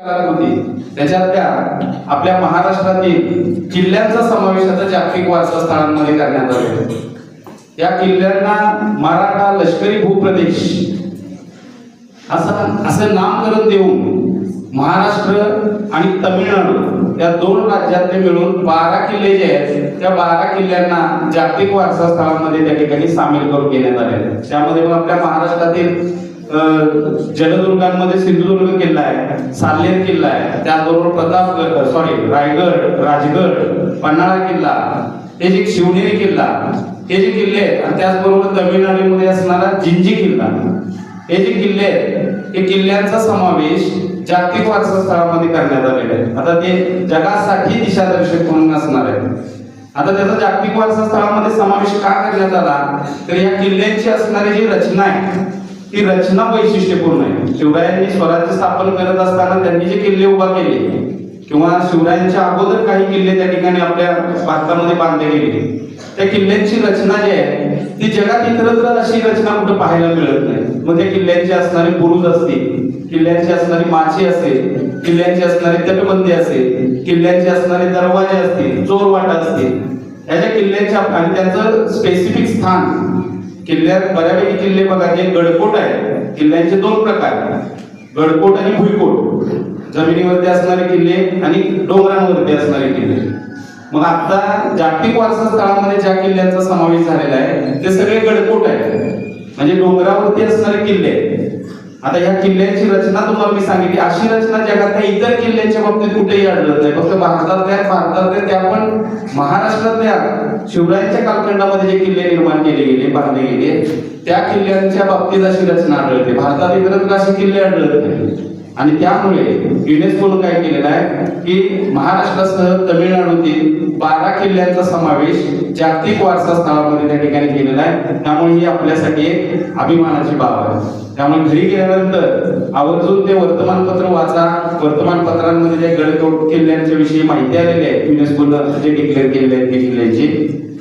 होती त्याच्यात त्या आपल्या महाराष्ट्रातील किल्ल्यांचा समावेश आता जागतिक वारसास्थळांमध्ये करण्यात आले. या किल्ल्यांना मराठा लष्करी भूप्रदेश असं असं नामकरण देऊन महाराष्ट्र आणि तमिळनाडू या दोन राज्यातले मिळून बारा किल्ले जे आहेत त्या बारा किल्ल्यांना जागतिक वारसा स्थळांमध्ये त्या ठिकाणी सामील करून घेण्यात आले. त्यामध्ये पण आपल्या महाराष्ट्रातील जलदुर्गांमध्ये सिंधुदुर्ग किल्ला आहे साल्हेर किल्ला आहे त्याचबरोबर प्रतापगड सॉरी रायगड राजगड पन्हाळा किल्ला हे जे शिवनेरी किल्ला हे जे किल्ले आहेत आणि त्याचबरोबर तमिळनाडूमध्ये असणारा जिंजी किल्ला हे जे किल्ले आहेत हे किल्ल्यांचा समावेश जागतिक वारसा स्थळामध्ये करण्यात आलेला आहे आता ते जगासाठी दिशादर्शक म्हणून असणार आहे आता त्याचा जागतिक वारसा स्थळामध्ये समावेश का करण्यात आला? तर या किल्ल्यांची असणारी जी रचना आहे ती रचना वैशिष्ट्यपूर्ण आहे. शिवरायांनी स्वराज्य स्थापन करत असताना त्यांनी जे किल्ले उभा केले किंवा शिवरायांच्या अगोदर काही किल्ले त्या ठिकाणी आपल्या भारतामध्ये बांधले गेले त्या किल्ल्यांची रचना जी आहे ती जगात इतरत्र अशी रचना कुठं पाहायला मिळत नाही. मग त्या किल्ल्यांचे असणारे बुरुज असतील किल्ल्यांची असणारी माची असेल किल्ल्यांची असणारी तटबंदी असेल किल्ल्यांचे असणारे दरवाजे असतील चोरवाटा असतील याच्या किल्ल्यांच्या आणि त्यांचं स्पेसिफिक स्थान किल्ल्यात बऱ्यापैकी किल्ले बघा जे गडकोट आहे. किल्ल्यांचे दोन प्रकार गडकोट आणि भुईकोट. जमिनीवरती असणारे किल्ले आणि डोंगरांवरती असणारे किल्ले. मग आता जागतिक वारसा स्थळामध्ये ज्या किल्ल्यांचा समावेश झालेला आहे ते सगळे गडकोट आहेत. म्हणजे डोंगरावरती असणारे किल्ले. आहेत. आता या किल्ल्यांची रचना तुम्हाला मी सांगितली. अशी रचना जगातल्या इतर किल्ल्यांच्या बाबतीत कुठेही आढळत नाही. फक्त भारतातल्या भारतातल्या त्या पण महाराष्ट्रातल्या शिवरायांच्या कालखंडामध्ये जे किल्ले निर्माण केले गेले बांधले गेले त्या किल्ल्यांच्या बाबतीत अशी रचना आढळते. भारतात इतरत्र असे किल्ले आढळत नाही आणि त्यामुळे युनेस्कोनं काय केलेलं आहे की महाराष्ट्रासह तमिळनाडूतील बारा किल्ल्यांचा समावेश जागतिक वारसा स्थळामध्ये त्या ठिकाणी केलेला आहे. त्यामुळे ही आपल्यासाठी एक अभिमानाची बाब आहे. त्यामुळे घरी गेल्यानंतर आवर्जून ते वर्तमानपत्र वाचा. वर्तमानपत्रांमध्ये जे गडकोट किल्ल्यांच्या विषयी माहिती आलेली आहे युनेस्कोनं जे डिक्लेअर केलेले आहेत किल्ल्यांची